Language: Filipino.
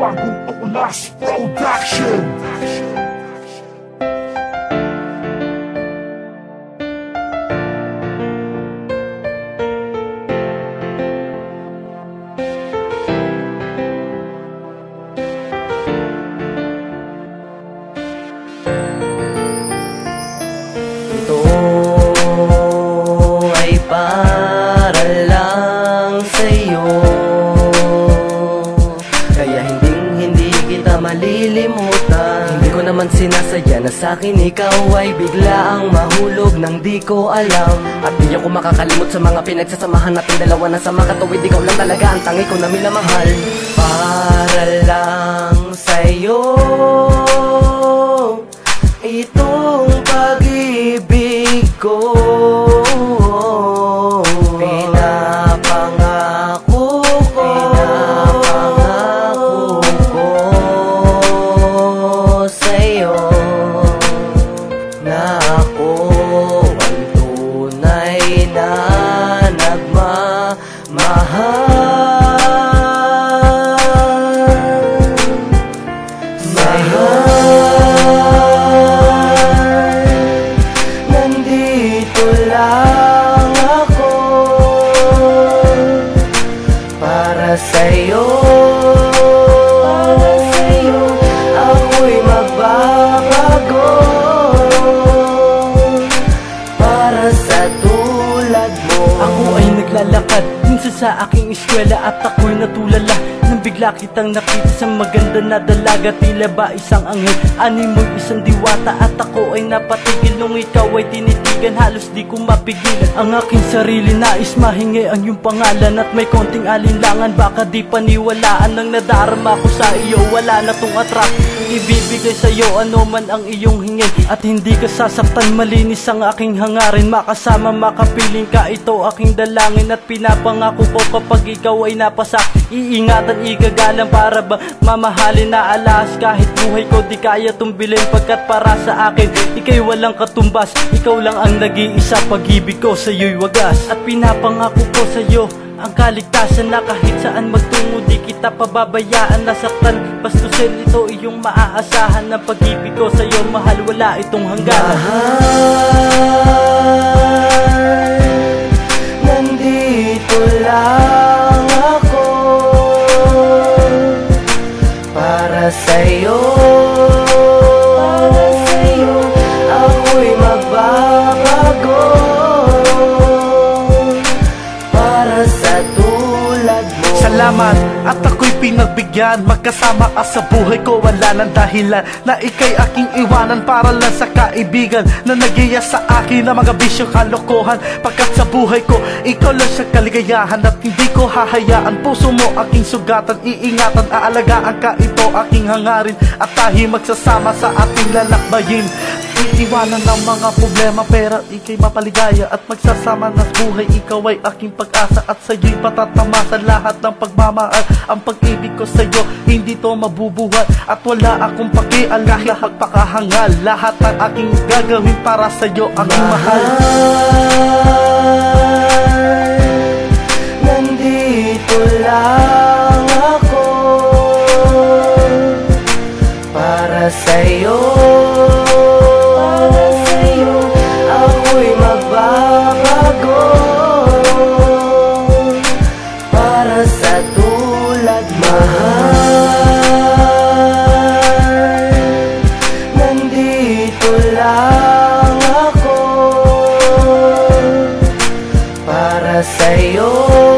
One Group Mass Production. Sinasadya na sa'kin ikaw ay bigla ang mahulog nang di ko alam. At di ako makakalimot sa mga pinagsasamahan natin dalawa na sa mga katuwid Ikaw lang talaga ang tangi ko na minamahal. Para lang sa'yo Itong pag-ibig ko nagmamahal Mahal. Nandito lang ako Para sa'yo naglalakad minsan sa aking eskwela at ako'y natulala Nang bigla kitang nakita sa maganda na dalaga Tila ba isang anghel, ani mo'y isang diwata At ako ay napatigil. Nung ikaw ay tinitigan Halos di ko mapigilan ang aking sarili Nais mahingi ang iyong pangalan At may konting alinlangan. Baka di paniwalaan Nang nadarama ko sa iyo. Wala na tong attract Ibibigay sa'yo ano man ang iyong hingin At hindi ka sasaktan Malinis ang aking hangarin. Makasama makapiling ka Ito aking dalangin. At pinapangako ko kapag ikaw ay napasak Iingatan igagalang para ba mamahalin na alas? Kahit buhay ko di kaya tumbilin Pagkat para sa akin Ika'y walang katumbas. Ikaw lang ang nag-iisa Pag-ibig ko sa'yo'y wagas. At pinapangako ko sa'yo ang kaligtasan na kahit saan magtungo Di kita pababayaan. Nasaktan Bastusin ito iyong maaasahan. Ng pag-ibig ko sa'yo mahal Wala itong hangganan Mahal Para sa'yo. Para sa'yo Ako'y magbabago. Para sa tulad mo. Salamat at ako'y pinagbigyan Magkasama ka sa buhay ko. Wala nang dahilan Na ika'y aking iwanan Para lang sa kaibigan Na nagiya sa akin Ang mga bisyo kalokohan. Pagkat sa buhay ko Ikaw lang siya kaligayahan At hindi ko hahayaan. Puso mo aking sugatan Iingatan, aalagaan ka. Ito aking hangarin At tayo magsasama sa ating lalakbayin Iiwanan ng mga problema Pero ikay mapaligaya At magsasama sa buhay. Ikaw ay aking pag-asa At sa'yo'y patatama Sa lahat ng pagmamahal Ang pag-ibig ko sa'yo Hindi to mabubuhat At wala akong pakialam. Kahit magpakahangal Lahat ng aking gagawin Para sa'yo aking mahal Mahal. Nandito lang ako Para sa'yo sa'yo Ako'y Para sa tulad mahal Nandito lang ako. Para sa'yo